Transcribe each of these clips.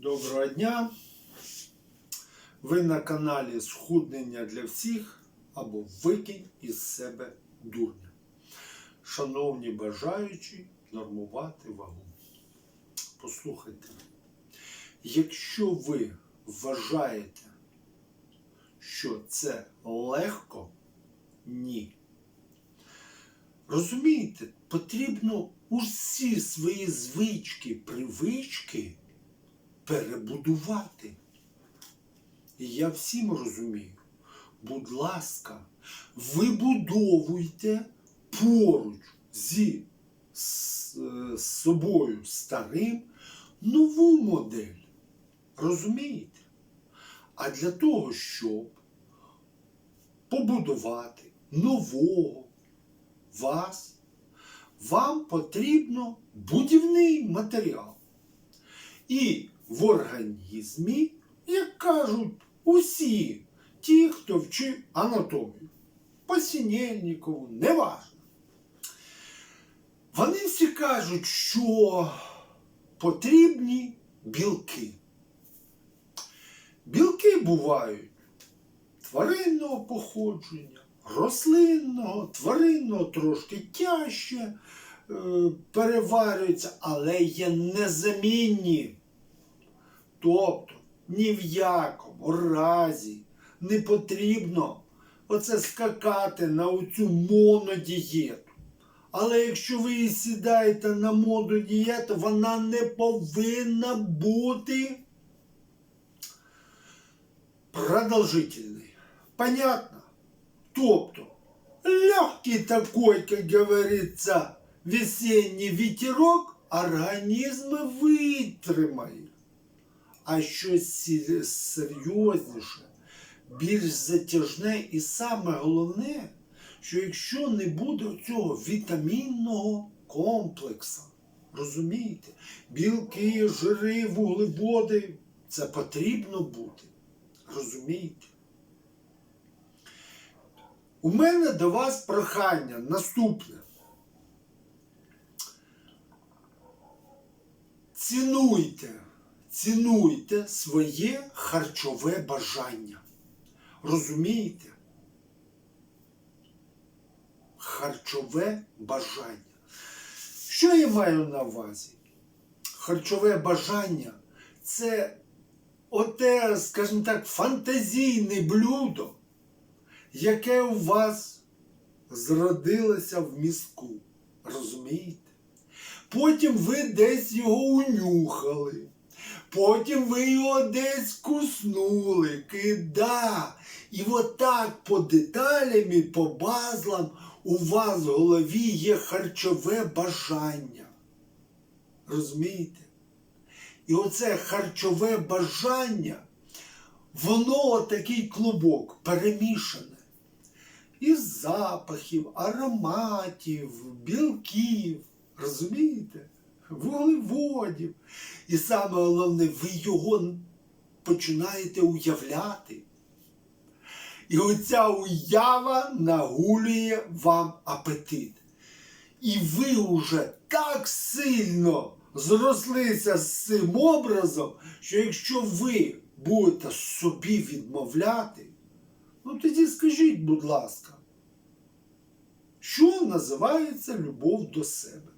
Доброго дня! Ви на каналі Схуднення для всіх або Викинь із себе дурня. Шановні бажаючі нормувати вагу. Послухайте, якщо ви вважаєте, що це легко, ні. Розумієте, потрібно усі свої звички, привички перебудувати. І я всім розумію, будь ласка, вибудовуйте поруч зі з, е, собою старим нову модель. Розумієте? А для того, щоб побудувати нового вас, вам потрібно будівний матеріал. І в організмі, як кажуть усі ті, хто вчив анатомію, по Сінєльнікову, неважно. Вони всі кажуть, що потрібні білки. Білки бувають тваринного походження, рослинного, тваринного трошки тяжче е, переварюються, але є незамінні. Тобто ні в якому разі не потрібно оце скакати на оцю монодієту. Але якщо ви сідаєте на монодієту, вона не повинна бути продолжительной. Понятно? Тобто, легкий такой, как говорится, весенний ветерок організм витримає. А щось серйозніше, більш затяжне і саме головне, що якщо не буде цього вітамінного комплексу, розумієте, білки, жири, вуглеводи, це потрібно бути. Розумієте? У мене до вас прохання наступне. Цінуйте, цінуйте своє харчове бажання. Розумієте? Харчове бажання. Що я маю на увазі? Харчове бажання це оте, скажімо так, фантазійне блюдо, яке у вас зродилося в мізку. Розумієте? Потім ви десь його унюхали. Потім ви його десь куснули, кида. І отак по деталям і по базлам у вас в голові є харчове бажання. Розумієте? І оце харчове бажання, воно такий клубок перемішане. Із запахів, ароматів, білків, розумієте? Вуглеводів. І саме головне, ви його починаєте уявляти. І оця уява нагулює вам апетит. І ви вже так сильно зрослися з цим образом, що якщо ви будете собі відмовляти, ну тоді скажіть, будь ласка, що називається любов до себе?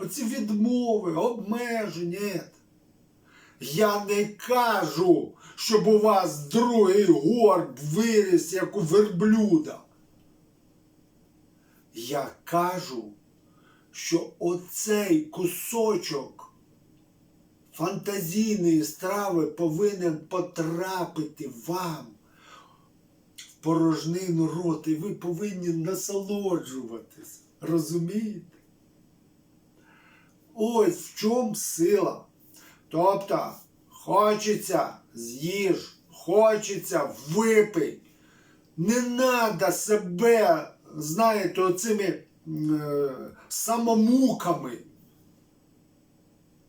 Оці відмови, обмеження. Я не кажу, щоб у вас другий горб виріс, як у верблюда. Я кажу, що оцей кусочок фантазійної страви повинен потрапити вам в порожнину рота, і ви повинні насолоджуватись. Розумієте? Ось в чому сила. Тобто, хочеться з'їж, хочеться випий. Не треба себе, знаєте, оцими е, самомуками.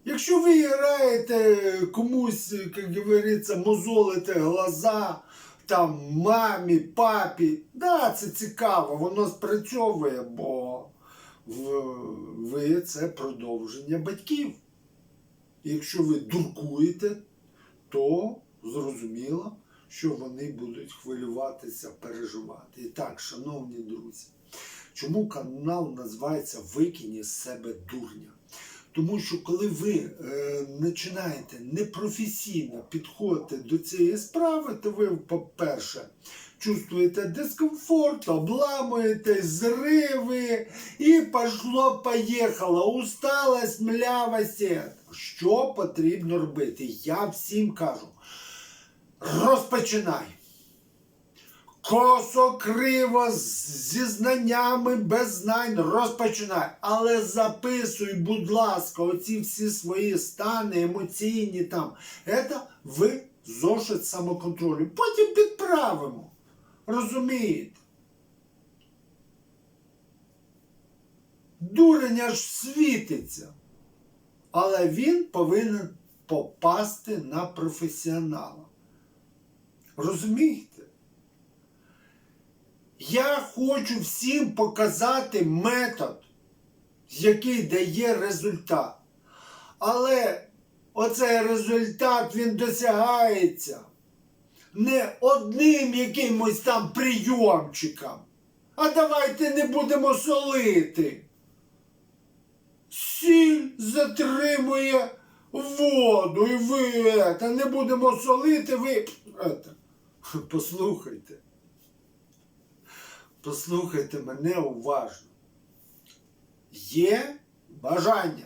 Якщо ви граєте комусь, як говориться, мозолите глаза, там мамі, папі, да, це цікаво, воно спрацьовує, бо ви це продовження батьків. Якщо ви дуркуєте, то зрозуміло, що вони будуть хвилюватися, переживати. І так, шановні друзі, чому канал називається Викинь із себе дурня? Тому що коли ви е, починаєте непрофесійно підходити до цієї справи, то ви, по-перше, чувствуєте дискомфорт, обламуєте зриви і пошло-поїхало. Усталость, млявость. Що потрібно робити? Я всім кажу. Розпочинай. Косо, криво, зі знаннями, без знань, розпочинай. Але записуй, будь ласка, оці всі свої стани, емоційні там. Це ви зошит самоконтролю. Потім підправимо. Розумієте? Дурень аж світиться. Але він повинен попасти на професіонала. Розумієте? Я хочу всім показати метод, який дає результат. Але оцей результат він досягається не одним якимось там прийомчиком. А давайте не будемо солити. Сіль затримує воду, і ви это, не будемо солити, ви. Это, послухайте. Послухайте мене уважно. Є бажання.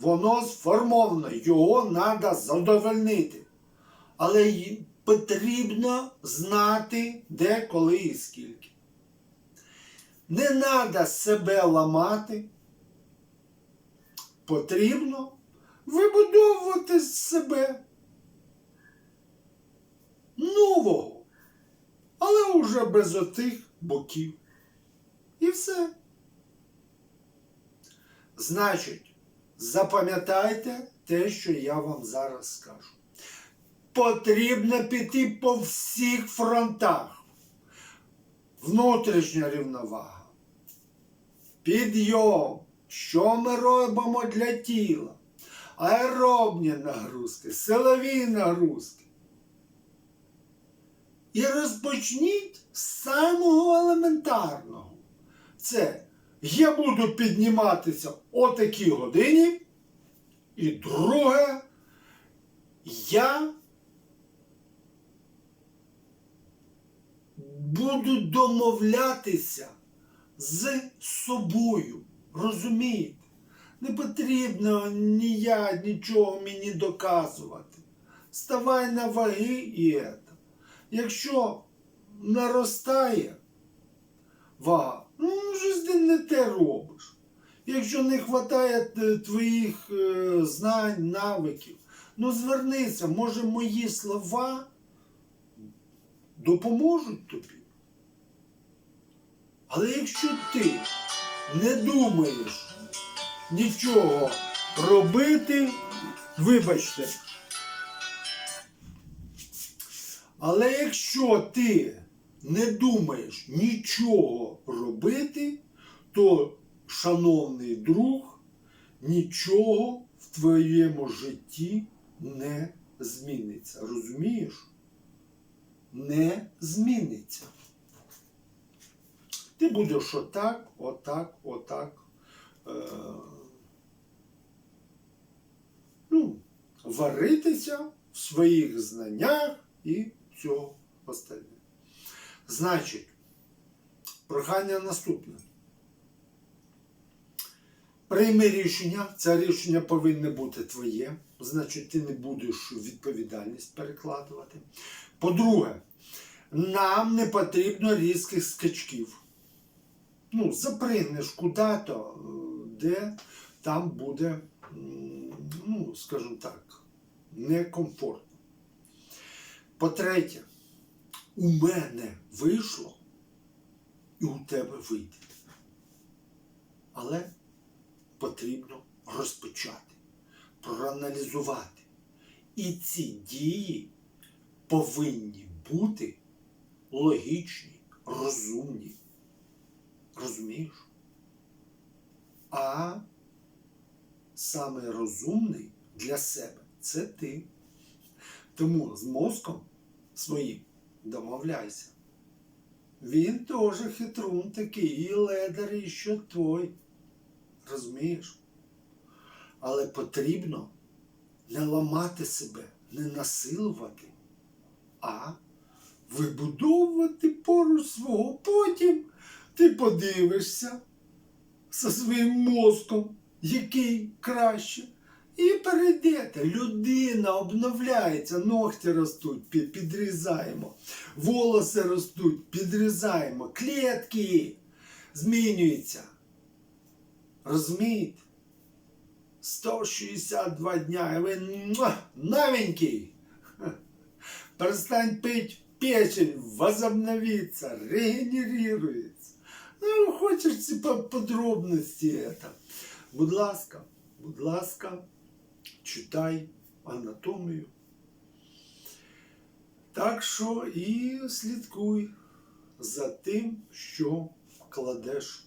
Воно сформовано, його треба задовольнити. Але потрібно знати, де, коли і скільки. Не треба себе ламати. Потрібно вибудовувати з себе нового, але вже без отих боків. І все. Значить, запам'ятайте те, що я вам зараз скажу. Потрібно піти по всіх фронтах. Внутрішня рівновага. Підйом. Що ми робимо для тіла? Аеробні нагрузки, силові нагрузки. І розпочніть з самого елементарного. Це я буду підніматися о такій годині. І друге, я буду домовлятися з собою. Розумієте? Не потрібно ні я, нічого мені доказувати. Ставай на ваги і це. Якщо наростає вага, ну щось ти не те робиш. Якщо не вистачає твоїх е, знань, навиків, ну звернися, може мої слова допоможуть тобі. Але якщо ти не думаєш нічого робити, вибачте. Але якщо ти не думаєш нічого робити, то, шановний друг, нічого в твоєму житті не зміниться. Розумієш? Не зміниться. Ти будеш отак, отак, отак. Е, ну, варитися в своїх знаннях і цього остальне. Значить, прохання наступне. Прийми рішення, це рішення повинне бути твоє, значить, ти не будеш відповідальність перекладувати. По-друге, нам не потрібно різких скачків. Ну, запригнеш куди-то, е, де там буде, ну, скажімо так, некомфортно. По-третє, у мене вийшло і у тебе вийде. Але потрібно розпочати, проаналізувати. І ці дії повинні бути логічні, розумні. Розумієш? А саме розумний для себе це ти. Тому з мозком своїм домовляйся. Він теж хитрун такий, і ледар, і що той. Розумієш? Але потрібно не ламати себе, не насилувати, а вибудовувати поруч свого. Потім ти подивишся зі своїм мозком, який краще. І перейдете. Людина обновляється, ногті ростуть, підрізаємо, волоси ростуть, підрізаємо, клітки змінюються. Розумієте? 162 дня, і ви новенький. Перестань пить, печень возобновится, регенерируется. Ну, хочеш ці подробності. Будь ласка, будь ласка, читай анатомію. Так що і слідкуй за тим, що кладеш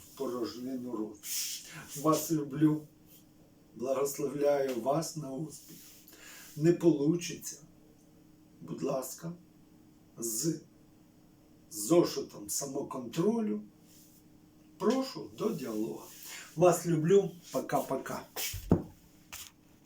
в порожнину рот. Вас люблю, благословляю вас на успіх. Не получиться, будь ласка, з зошитом самоконтролю. Прошу до діалогу. Вас люблю. Пока-пока.